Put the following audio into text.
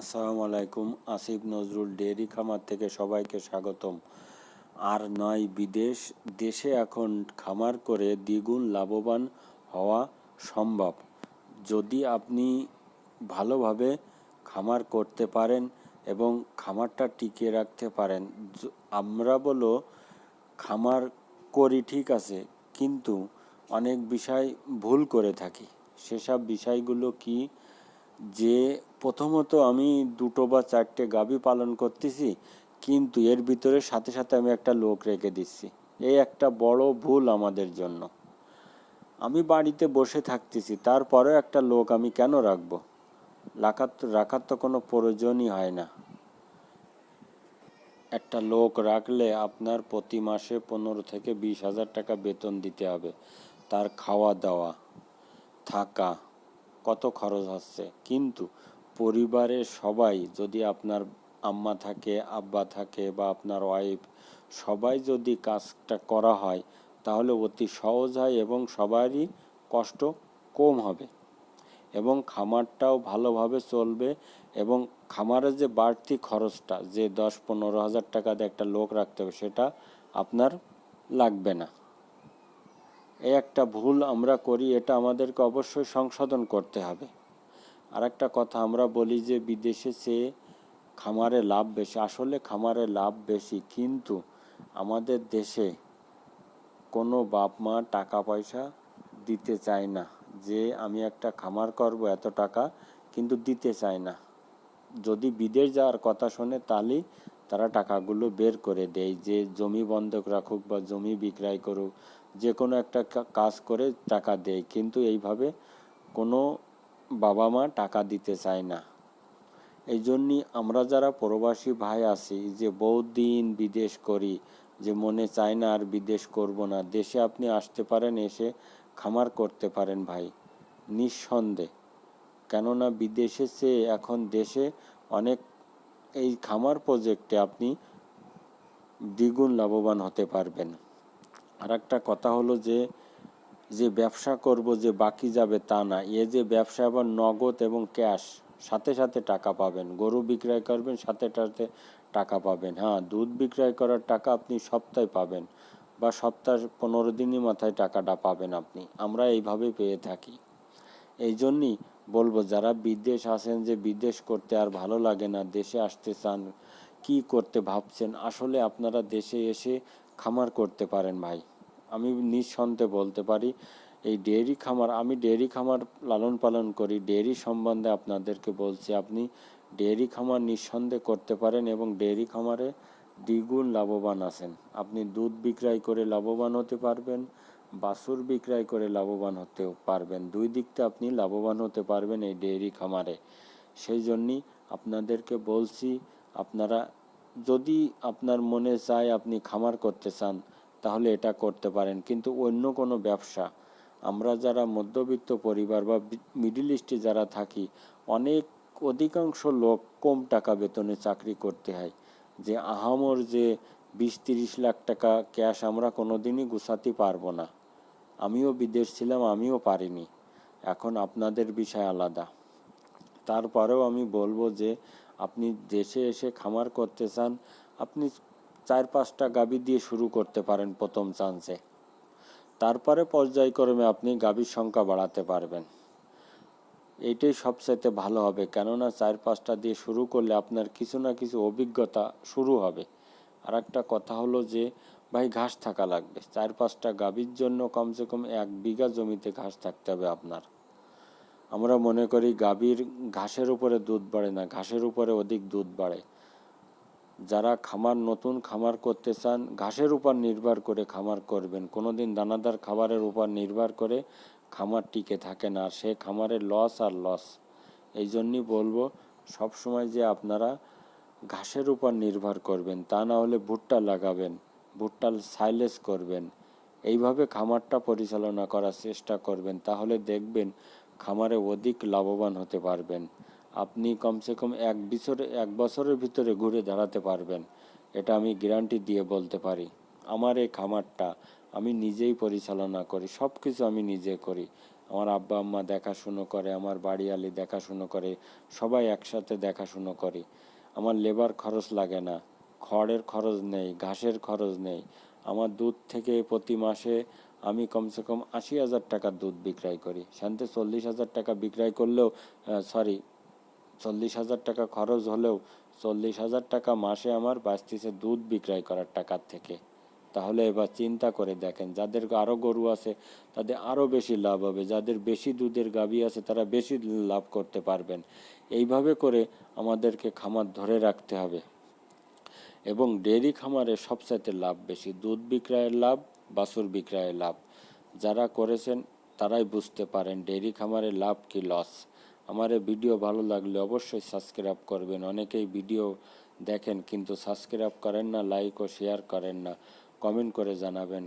আসসালামু আলাইকুম, আসিফ নজরুল ডেয়ারি খামার থেকে সবাইকে স্বাগতম। আর নয়, বিদেশ, দেশে এখন খামার করে দ্বিগুণ লাভবান হওয়া সম্ভব। যদি আপনি ভালোভাবে খামার করতে পারেন এবং খামারটা টিকিয়ে রাখতে পারেন আমরা বলো খামার করি ঠিক আছে, কিন্তু অনেক বিষয় ভুল করে থাকি। সেসব বিষয়গুলো কি যে প্রথমত আমি দুটো বা চারটে গাভী পালন করতেছি, কিন্তু এর ভিতরে সাথে সাথে আমি একটা লোক রেখে দিচ্ছি। এই একটা বড় ভুল আমাদের জন্য। আমি বাড়িতে বসে থাকতেছি, তারপরেও একটা লোক আমি কেন রাখব? রাখার তো রাখার তো কোনো প্রয়োজনই হয় না। একটা লোক রাখলে আপনার প্রতি মাসে পনেরো থেকে বিশ হাজার টাকা বেতন দিতে হবে। তার খাওয়া দাওয়া থাকা, কত খরচ হচ্ছে? কিন্তু পরিবারের সবাই, যদি আপনার আম্মা থাকে, আব্বা থাকে বা আপনার ওয়াইফ সবাই যদি কাজটা করা হয়, তাহলে অতি সহজ হয় এবং সবারই কষ্ট কম হবে। এবং খামারটাও ভালোভাবে চলবে এবং খামারের যে বাড়তি খরচটা, যে দশ পনেরো হাজার টাকা দিয়ে একটা লোক রাখতে হবে, সেটা আপনার লাগবে না। এই একটা ভুল আমরা করি, এটা আমাদেরকে অবশ্যই সংশোধন করতে হবে। আর একটা কথা, আমরা বলি যে বিদেশে চেয়ে খামারে লাভ বেশি। আসলে খামারে লাভ বেশি, কিন্তু আমাদের দেশে কোনো বাপ মা টাকা পয়সা দিতে চায় না। যে আমি একটা খামার করব এত টাকা, কিন্তু দিতে চায় না। যদি বিদেশ যাওয়ার কথা শোনে, তাহলেই তারা টাকাগুলো বের করে দেয়। যে জমি বন্ধক রাখুক বা জমি বিক্রয় করুক, যে কোনো একটা কাজ করে টাকা দেয়। কিন্তু এইভাবে কোনো বাবা মা টাকা দিতে চায় না। এই জন্যই আমরা যারা প্রবাসী ভাই আছি, যে বহুদিন বিদেশ করি, যে মনে চায় না আর বিদেশ করব না, দেশে আপনি আসতে পারেন, এসে খামার করতে পারেন ভাই, নিঃসন্দেহে। কেননা বিদেশে চেয়ে এখন দেশে অনেক এই খামার প্রজেক্টে আপনি দ্বিগুণ লাভবান হতে পারবেন। আর একটা কথা হলো যে যে ব্যবসা করব যে বাকি যাবে তা না। এ যে ব্যবসা আবার নগদ এবং ক্যাশ, সাথে সাথে টাকা পাবেন। গরু বিক্রয় করবেন, সাথে সাথে টাকা পাবেন। হ্যাঁ দুধ বিক্রয় করার টাকা আপনি সপ্তাহে পাবেন বা সপ্তাহ পনেরো দিনই মাথায় টাকাটা পাবেন আপনি। আমরা এইভাবে পেয়ে থাকি। এই জন্যই বলব, যারা বিদেশ আসেন যে বিদেশ করতে আর ভালো লাগে না, দেশে আসতে চান, কি করতে ভাবছেন? আসলে আপনারা দেশে এসে খামার করতে পারেন ভাই। আমি নিঃসন্দেহে বলতে পারি, এই ডেয়ারি খামার, আমি ডেয়ারি খামার লালন পালন করি। ডেয়ারি সম্বন্ধে আপনাদেরকে বলছি, আপনি ডেয়ারি খামার নিঃসন্দেহে করতে পারেন এবং ডেয়ারি খামারে দ্বিগুণ লাভবান আছেন। আপনি দুধ বিক্রয় করে লাভবান হতে পারবেন, বাছুর বিক্রয় করে লাভবান হতেও পারবেন। দুই দিকতে আপনি লাভবান হতে পারবেন এই ডেয়ারি খামারে। সেই জন্যই আপনাদেরকে বলছি, আপনারা যদি আপনার মনে চায় আপনি খামার করতে চান তাহলে এটা করতে পারেন। কিন্তু অন্য কোনো ব্যবসা, আমরা যারা মধ্যবিত্ত পরিবার বা মিডিল ইস্টে যারা থাকি, অনেক অধিকাংশ লোক কম টাকা বেতনে চাকরি করতে হয়। যে আহামর যে বিশ তিরিশ লাখ টাকা ক্যাশ আমরা কোনোদিনই গুছাতে পারব না। আমিও বিদেশ ছিলাম, আমিও পারিনি। এখন আপনাদের বিষয় আলাদা। তারপরেও আমি বলব যে, আপনি দেশে এসে খামার করতে চান, আপনি চার পাঁচটা গাভী দিয়ে শুরু করতে পারেন প্রথম চান্সে। তারপরে পর্যায়ক্রমে আপনি গাভীর সংখ্যা বাড়াতে পারবেন। এইটাই সবচাইতে ভালো হবে, কেননা চার পাঁচটা দিয়ে শুরু করলে আপনার কিছু না কিছু অভিজ্ঞতা শুরু হবে। আর একটা কথা হলো যে, ভাই, ঘাস থাকা লাগবে। চার পাঁচটা গাভীর জন্য কমসে কম এক বিঘা জমিতে ঘাস থাকতে হবে আপনার। আমরা মনে করি গাভীর ঘাসের উপরে দুধ বাড়ে না, ঘাসের উপরে অধিক দুধ বাড়ে। যারা খামার, নতুন খামার করতে চান, ঘাসের উপর নির্ভর করে খামার করবেন। কোনোদিন দানাদার খাবারের উপর নির্ভর করে খামার টিকে থাকে না, আর সে খামারের লস আর লস এই জন্যই বলব সব সময় যে আপনারা ঘাসের উপর নির্ভর করবেন, তা না হলে ভুট্টা লাগাবেন, ভুট্টা সাইলেস করবেন। এইভাবে খামারটা পরিচালনা করার চেষ্টা করবেন, তাহলে দেখবেন খামারে অধিক লাভবান হতে পারবেন। আপনি কমসে কম এক বছরে, এক বছরের ভিতরে ঘুরে দাঁড়াতে পারবেন। এটা আমি গ্যারান্টি দিয়ে বলতে পারি। আমার এই খামারটা আমি নিজেই পরিচালনা করি সব কিছু আমি নিজে করি। আমার আব্বা আম্মা দেখাশুনো করে, আমার বাড়িয়ালি দেখাশুনো করে, সবাই একসাথে দেখাশুনো করি। আমার লেবার খরচ লাগে না, খড়ের খরচ নেই, ঘাসের খরচ নেই। আমার দুধ থেকে প্রতি মাসে আমি কমসে কম আশি হাজার টাকার দুধ বিক্রয় করি। শান্তি চল্লিশ হাজার টাকা বিক্রয় করলেও সরি চল্লিশ হাজার টাকা খরচ হলেও চল্লিশ হাজার টাকা মাসে আমার বাঁচতেছে দুধ বিক্রয় করার টাকার থেকে। তাহলে এবার চিন্তা করে দেখেন, যাদের আরও গরু আছে, তাদের আরও বেশি লাভ হবে। যাদের বেশি দুধের গাভী আছে, তারা বেশি লাভ করতে পারবেন। এইভাবে করে আমাদেরকে খামার ধরে রাখতে হবে। এবং ডেয়ারি খামারে সবচাইতে লাভ বেশি, দুধ বিক্রয়ের লাভ, বাছুর বিক্রয়ের লাভ। যারা করেছেন, তারাই বুঝতে পারেন ডেয়ারি খামারে লাভ কি লস আমার এই ভিডিও ভালো লাগলে অবশ্যই সাবস্ক্রাইব করবেন। অনেকেই ভিডিও দেখেন, কিন্তু সাবস্ক্রাইব করেন না লাইক ও শেয়ার করেন না। কমেন্ট করে জানাবেন।